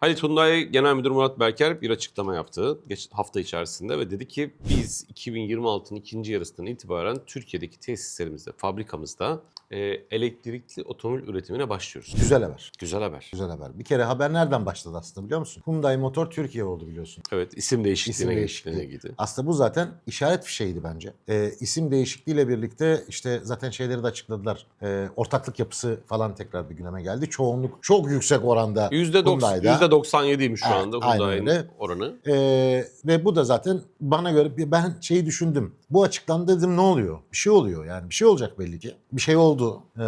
Halit Hyundai Genel Müdürü Murat Berker bir açıklama yaptı geç hafta içerisinde ve dedi ki biz 2026'nın ikinci yarısından itibaren Türkiye'deki tesislerimizde, fabrikamızda e, elektrikli otomobil üretimine başlıyoruz. Güzel haber. Güzel haber. Güzel haber. Bir kere haber nereden başladı aslında biliyor musun? Hyundai Motor Türkiye oldu biliyorsun. Evet isim değişikliğine İsim gidi. Aslında bu zaten işaret fişeğiydi bence. Ee, isim değişikliğiyle birlikte işte zaten şeyleri de açıkladılar. Ee, ortaklık yapısı falan tekrar bir gündeme geldi. Çoğunluk çok yüksek oranda %90, Hyundai'da. %97'ymiş şu Evet, anda Hyundai'nin oranı. Ee, ve bu da zaten bana göre ben şeyi düşündüm. Bu açıklandı dedim ne oluyor? Bir şey oluyor yani bir şey olacak belli ki. Bir şey oldu ee,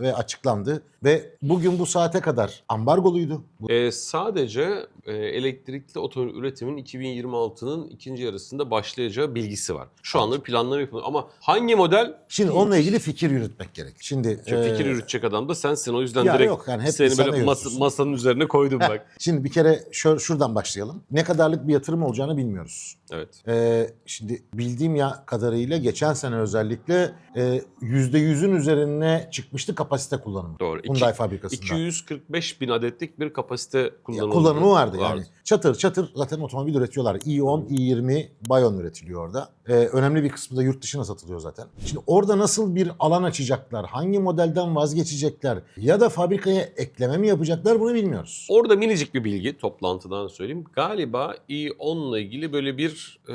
ve açıklandı. Ve bugün bu saate kadar ambargoluydu. Bu- E, sadece e, elektrikli otomobil üretimin 2026'nın ikinci yarısında başlayacağı bilgisi var. Şu anda planları yapılıyor ama hangi model? Şimdi onunla ilgili fikir yürütmek gerek. Şimdi Çok fikir ee, yürütecek adam da sensin. O yüzden Ya direkt yok yani hep seni sen böyle mas- masanın üzerine koydum bak. Şimdi bir kere şö- şuradan başlayalım. Ne kadarlık bir yatırım olacağını bilmiyoruz. Evet. Ee, şimdi bildiğim ya kadarıyla geçen sene özellikle e, %100'ün üzerine çıkmıştı kapasite kullanımı. Doğru. İki- Hyundai fabrikasında. 245 bin adetlik bir kapasite Ya, kullanımı, kullanımı vardı yani. Çatır çatır zaten otomobil üretiyorlar. i10, i20, Bayon üretiliyor orada. Ee, önemli bir kısmı da yurt dışına satılıyor zaten. Şimdi orada nasıl bir alan açacaklar? Hangi modelden vazgeçecekler? Ya da fabrikaya ekleme mi yapacaklar bunu bilmiyoruz. Orada minicik bir bilgi toplantıdan söyleyeyim. Galiba i10 ile ilgili böyle bir e,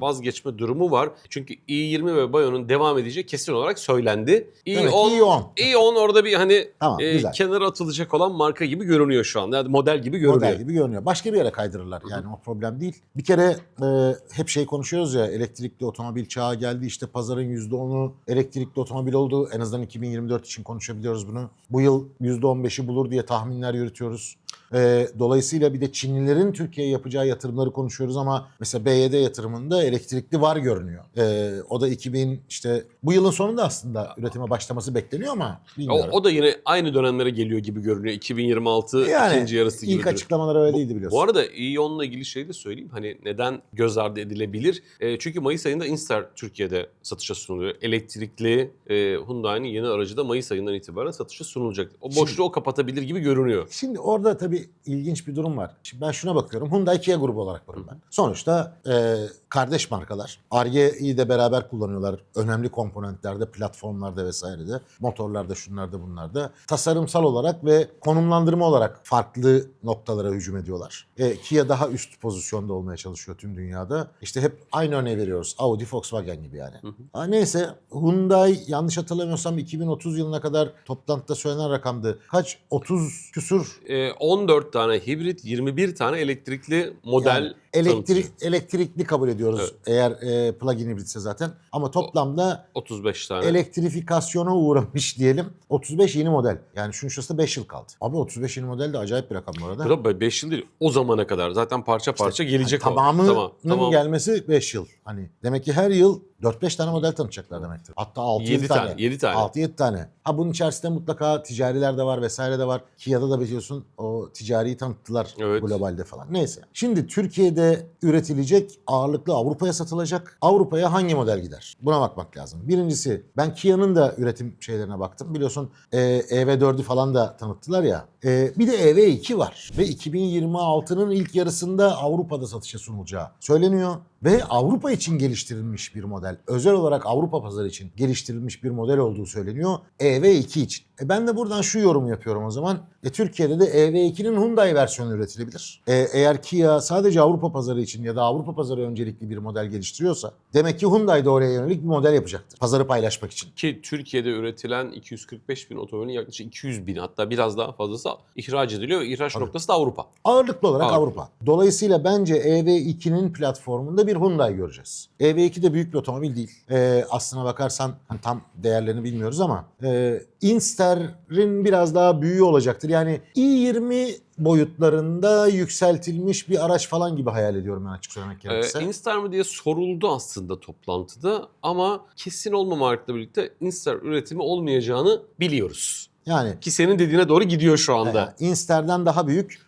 vazgeçme durumu var. Çünkü i20 ve Bayon'un devam edeceği kesin olarak söylendi. Demek ki i10 i10. i10 orada bir hani Tamam, e, güzel. kenara atılacak olan marka gibi görünüyor şu anda. Yani model gibi görünüyor. Model gibi görünüyor. Başka bir yere kaydırırlar yani o problem değil. Bir kere e, hep şey konuşuyoruz ya elektrikli otomobil çağı geldi işte pazarın %10'u elektrikli otomobil oldu. En azından 2024 için konuşabiliyoruz bunu. Bu yıl %15'i bulur diye tahminler yürütüyoruz. E, dolayısıyla bir de Çinlilerin Türkiye'ye yapacağı yatırımları konuşuyoruz ama mesela BYD yatırımında elektrikli var görünüyor. E, o da 2000 işte bu yılın sonunda aslında üretime başlaması bekleniyor ama O, bilmiyorum. o da yine aynı dönemlere geliyor gibi görünüyor. 2026 ikinci yarısı gibi. ilk açıklamalar öyle değildi biliyorsun. Bu arada i10'la ilgili şey de söyleyeyim. Hani neden göz ardı edilebilir? E, çünkü Mayıs ayında Instar Türkiye'de satışa sunuluyor. Elektrikli e, Hyundai'nin yeni aracı da Mayıs ayından itibaren satışa sunulacak. O boşluğu Şimdi- o kapatabilir gibi görünüyor. Şimdi orada tabii ilginç bir durum var. Şimdi ben şuna bakıyorum. Hyundai Kia grubu olarak bakıyorum ben. Sonuçta e, kardeş markalar. Arge'yi de beraber kullanıyorlar. Önemli komponentlerde, platformlarda vesairede. Motorlarda, şunlarda, bunlarda. Tasarımsal olarak ve konumlandırma olarak farklı noktalara hücum ediyorlar. E, Kia daha üst pozisyonda olmaya çalışıyor tüm dünyada. İşte hep aynı örneği veriyoruz. Audi, Volkswagen gibi yani. Ha, neyse Hyundai yanlış hatırlamıyorsam 2030 yılına kadar toplantıda söylenen rakamdı. Kaç? 30 küsur E, 14 tane hibrit, 21 tane elektrikli model Yani elektrik elektrikli kabul ediyoruz Evet. eğer e, plug-in hibritse zaten. Ama toplamda 35 tane. elektrifikasyona uğramış diyelim 35 yeni model. Yani şunun şurası 5 yıl kaldı. Abi 35 yeni model de acayip bir rakam bu arada. Da 5 yıl değil. O zamana kadar zaten parça parça gelecek o. tamamının Tamam, tamam. gelmesi 5 yıl. Hani demek ki her yıl 4-5 tane model tanıtacaklar demektir. Hatta 6-7 7 tane. tane, 7 tane. 6-7 tane. Ha bunun içerisinde mutlaka ticariler de var vesaire de var. Kia'da da biliyorsun o ticariyi tanıttılar Evet. globalde falan. Neyse. Şimdi Türkiye'de üretilecek ağırlıklı Avrupa'ya satılacak. Avrupa'ya hangi model gider? Buna bakmak lazım. Birincisi ben Kia'nın da üretim şeylerine baktım. Biliyorsun e, EV4'ü falan da tanıttılar ya. E, bir de EV2 var. Ve 2026'nın ilk yarısında Avrupa'da satışa sunulacağı söyleniyor. Ve Avrupa için geliştirilmiş bir model. Özel olarak Avrupa pazarı için geliştirilmiş bir model olduğu söyleniyor. EV2 için. E ben de buradan şu yorum yapıyorum o zaman. E Türkiye'de de EV2'nin Hyundai versiyonu üretilebilir. E, eğer Kia sadece Avrupa pazarı için ya da Avrupa pazarı öncelikli bir model geliştiriyorsa demek ki Hyundai de oraya yönelik bir model yapacaktır. Pazarı paylaşmak için. Ki Türkiye'de üretilen 245 bin otomobilin yaklaşık 200 bin hatta biraz daha fazlası ihraç ediliyor. İhraç Tabii. noktası da Avrupa. Ağırlıklı olarak Avrupa. Avrupa. Dolayısıyla bence EV2'nin platformunda bir Hyundai göreceğiz. EV2 de büyük bir otomobil değil. Ee, aslına bakarsan hani tam değerlerini bilmiyoruz ama e, Inster'in biraz daha büyüğü olacaktır. Yani i20 boyutlarında yükseltilmiş bir araç falan gibi hayal ediyorum ben açık söylemek Ee, gerekirse. Instar mı diye soruldu aslında toplantıda ama kesin olmamakla birlikte Instar üretimi olmayacağını biliyoruz. Yani Ki senin dediğine doğru gidiyor şu anda. e, Inster'den daha büyük,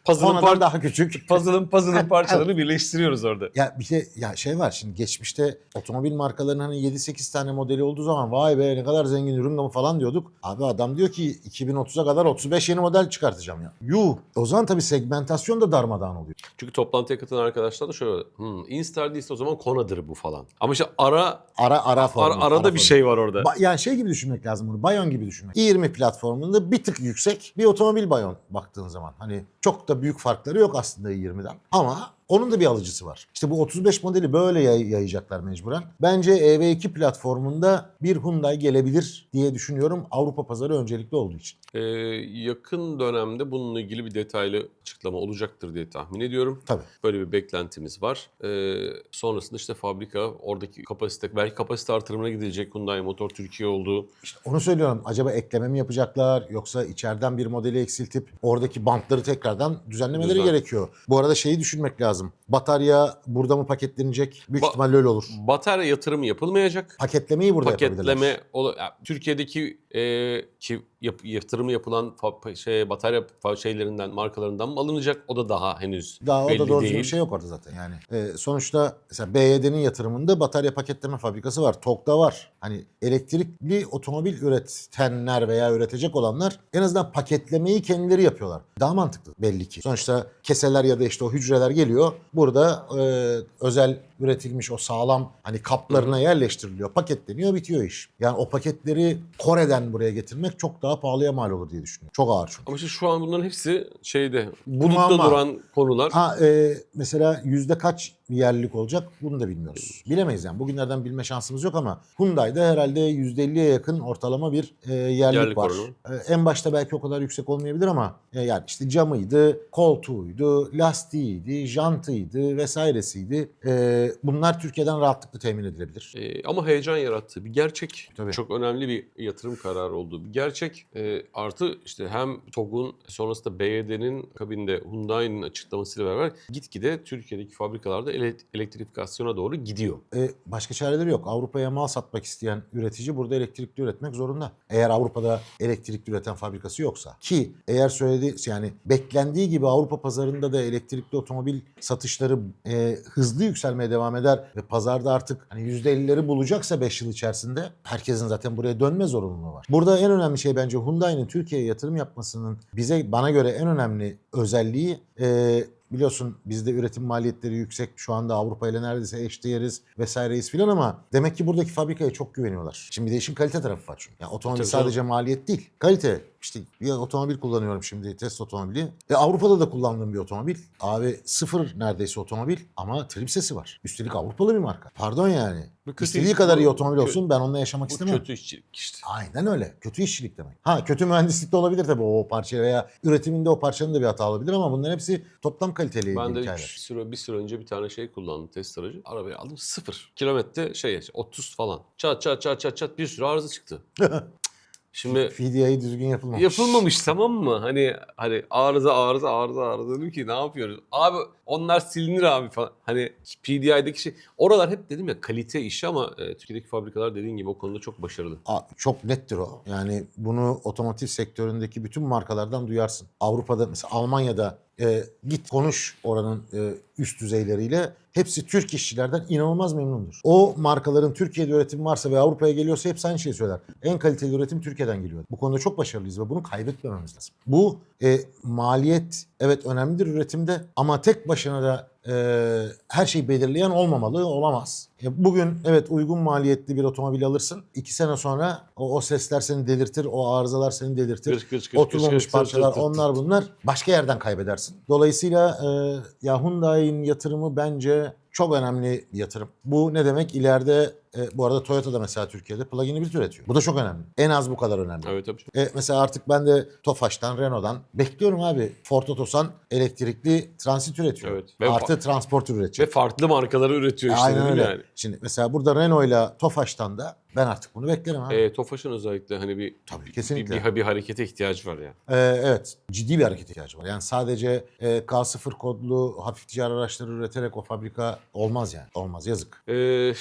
par- daha küçük. Puzzle'ın puzzle'ın parçalarını birleştiriyoruz orada. Ya bir de ya şey var şimdi geçmişte otomobil markalarının hani 7-8 tane modeli olduğu zaman vay be ne kadar zengin ürün falan diyorduk. Abi adam diyor ki 2030'a kadar 35 yeni model çıkartacağım ya. Yuh. O zaman tabii segmentasyon da darmadağın oluyor. Çünkü toplantıya katılan arkadaşlar da şöyle hmm, Instar değilse o zaman Kona'dır bu falan. Ama işte ara, Ara ara formu. ara arada ara bir formu. şey var orada. Ba- yani şey gibi düşünmek lazım bunu. Bayon gibi düşünmek. i20 platformunda bir tık yüksek bir otomobil Bayon baktığın zaman. Hani çok da büyük farkları yok aslında i20'den. Ama onun da bir alıcısı var. İşte bu 35 modeli böyle yay- yayacaklar mecburen. Bence EV2 platformunda bir Hyundai gelebilir diye düşünüyorum. Avrupa pazarı öncelikli olduğu için. Ee, yakın dönemde bununla ilgili bir detaylı açıklama olacaktır diye tahmin ediyorum. Tabii. Böyle bir beklentimiz var. Ee, sonrasında işte fabrika oradaki kapasite, belki kapasite artırımına gidecek Hyundai Motor Türkiye oldu. İşte onu söylüyorum. Acaba ekleme mi yapacaklar yoksa içeriden bir modeli eksiltip oradaki bantları tekrardan düzenlemeleri Düzen. gerekiyor. Bu arada şeyi düşünmek lazım. Batarya burada mı paketlenecek? Büyük Ba- ihtimalle öyle olur. Batarya yatırımı yapılmayacak. Paketlemeyi burada yapabilirler. paketleme ola- ya, Türkiye'deki e, ki yap- yatırımı yapılan fa- şey batarya fa- şeylerinden markalarından mı alınacak? O da daha henüz Daha o belli da doğru değil. bir şey yok orada zaten yani. Ee, sonuçta mesela BYD'nin yatırımında batarya paketleme fabrikası var. TOG'da var. Hani elektrikli otomobil üretenler veya üretecek olanlar en azından paketlemeyi kendileri yapıyorlar. Daha mantıklı belli ki. Sonuçta keseler ya da işte o hücreler geliyor. Burada e, özel üretilmiş o sağlam hani kaplarına yerleştiriliyor. Paketleniyor bitiyor iş. Yani o paketleri Kore'den buraya getirmek çok daha pahalıya mal olur diye düşünüyorum. Çok ağır çünkü. Ama işte şu an bunların hepsi şeyde bulutta Muamma. duran konular. Ha e, mesela yüzde kaç yerlilik olacak bunu da bilmiyoruz. Bilemeyiz yani. Bugünlerden bilme şansımız yok ama Hyundai'de herhalde yüzde 50'ye yakın ortalama bir e, yerlilik, Yerlilik var. E, en başta belki o kadar yüksek olmayabilir ama e, yani işte camıydı, koltuğuydu, lastiğiydi, jantıydı vesairesiydi. E, bunlar Türkiye'den rahatlıkla temin edilebilir. E, ama heyecan yarattığı bir gerçek. Tabii. Çok önemli bir yatırım kararı olduğu bir gerçek. E, artı işte hem TOG'un sonrasında BYD'nin akabinde Hyundai'nin açıklamasıyla beraber gitgide Türkiye'deki fabrikalarda ele- elektrifikasyona doğru gidiyor. E, başka çareleri yok. Avrupa'ya mal satmak isteyen üretici burada elektrikli üretmek zorunda. Eğer Avrupa'da elektrikli üreten fabrikası yoksa. Ki eğer söylediği yani beklendiği gibi Avrupa pazarında da elektrikli otomobil satışları e, hızlı yükselmeye devam eder ve pazarda artık hani %50'leri bulacaksa 5 yıl içerisinde herkesin zaten buraya dönme zorunluluğu var. Burada en önemli şey bence Hyundai'nin Türkiye'ye yatırım yapmasının bize bana göre en önemli özelliği e, Biliyorsun bizde üretim maliyetleri yüksek. Şu anda Avrupa ile neredeyse eşdeğeriz vesaireyiz filan ama demek ki buradaki fabrikaya çok güveniyorlar. Şimdi bir de işin kalite tarafı var çünkü. Yani otomobil Tabii canım. sadece maliyet değil. Kalite. İşte bir otomobil kullanıyorum şimdi test otomobili. E, Avrupa'da da kullandığım bir otomobil. Abi sıfır neredeyse otomobil ama trim sesi var. Üstelik Avrupalı bir marka. Pardon yani. Bu kötü İstediği iş- kadar bu iyi otomobil kö- olsun ben onunla yaşamak Bu istemem. kötü işçilik işte. Aynen öyle. Kötü işçilik demek. Ha kötü mühendislik de olabilir tabii o parça veya üretiminde o parçanın da bir hata olabilir ama bunların hepsi toplam kaliteli Ben de hikayeler. üç süre, bir süre önce bir tane şey kullandım test aracı. Arabayı aldım sıfır. Kilometre şey 30 falan. Çat çat çat çat çat bir sürü arıza çıktı. Şimdi Fidyayı düzgün yapılmamış. yapılmamış tamam mı? Hani hani arıza arıza arıza arıza dedim ki ne yapıyoruz? Abi onlar silinir abi falan. Hani PDI'deki şey oralar hep dedim ya kalite işi ama e, Türkiye'deki fabrikalar dediğin gibi o konuda çok başarılı. Aa, çok nettir o. Yani bunu otomotiv sektöründeki bütün markalardan duyarsın. Avrupa'da mesela Almanya'da e, git konuş oranın e, üst düzeyleriyle. Hepsi Türk işçilerden inanılmaz memnundur. O markaların Türkiye'de üretimi varsa ve Avrupa'ya geliyorsa hepsi aynı şeyi söyler. En kaliteli üretim Türkiye'den geliyor. Bu konuda çok başarılıyız ve bunu kaybetmememiz lazım. Bu e, maliyet evet önemlidir üretimde ama tek başına da e, her şeyi belirleyen olmamalı, olamaz. E, bugün evet uygun maliyetli bir otomobil alırsın. iki sene sonra o, o sesler seni delirtir, o arızalar seni delirtir. Gırç gırç gırç Oturmamış gırç, parçalar tır tır onlar bunlar başka yerden kaybedersin. Dolayısıyla e, ya Hyundai'nin yatırımı bence çok önemli bir yatırım. Bu ne demek? İleride e, bu arada Toyota da mesela Türkiye'de plug-in hibrit üretiyor. Bu da çok önemli. En az bu kadar önemli. Evet tabii. E, mesela artık ben de Tofaş'tan, Renault'dan bekliyorum abi. Ford Otosan elektrikli transit üretiyor. Evet. Ve Artı transporter Ve üretecek. farklı markaları üretiyor işte Aynen öyle. yani. Şimdi mesela burada Renault'la Tofaş'tan da ben artık bunu beklerim abi. E, Tofaş'ın özellikle hani bir, Tabii, bir- kesinlikle. bir, bir, harekete ihtiyacı var ya. Ee, evet ciddi bir hareket ihtiyacı var. Yani sadece e, K0 kodlu hafif ticari araçları üreterek o fabrika olmaz yani. Olmaz yazık. Ee,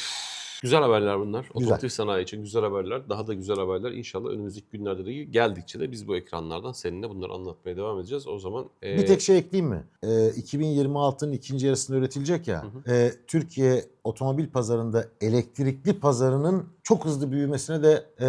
Güzel haberler bunlar. Güzel. Otomotiv sanayi için güzel haberler. Daha da güzel haberler. İnşallah önümüzdeki günlerde de geldikçe de biz bu ekranlardan seninle bunları anlatmaya devam edeceğiz. O zaman e, Bir tek şey ekleyeyim mi? Ee, 2026'nın ikinci yarısında üretilecek ya. e, Türkiye otomobil pazarında elektrikli pazarının çok hızlı büyümesine de e,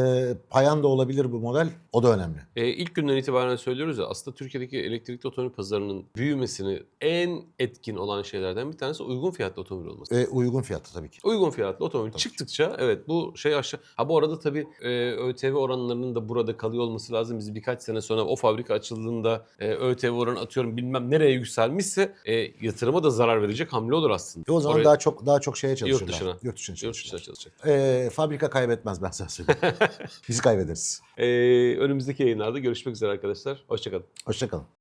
payan da olabilir bu model. O da önemli. e, ilk günden itibaren söylüyoruz ya aslında Türkiye'deki elektrikli otomobil pazarının büyümesini en etkin olan şeylerden bir tanesi uygun fiyatlı otomobil olması. E, uygun fiyatlı tabii ki. Uygun fiyatlı otomobil Tabii. çıktıkça evet bu şey aşağı. Ha bu arada tabii e, ÖTV oranlarının da burada kalıyor olması lazım. Biz birkaç sene sonra o fabrika açıldığında e, ÖTV oranı atıyorum bilmem nereye yükselmişse e, yatırıma da zarar verecek hamle olur aslında. E, o zaman Oraya- daha çok daha çok şeye çalışırlar. dışına. Yurt dışına yurt dışına çalışırlar. çalışacak. E, fabrika kaybetmez ben sana söyleyeyim. Biz kaybederiz. E, önümüzdeki yayınlarda görüşmek üzere arkadaşlar. Hoşçakalın. Hoşçakalın.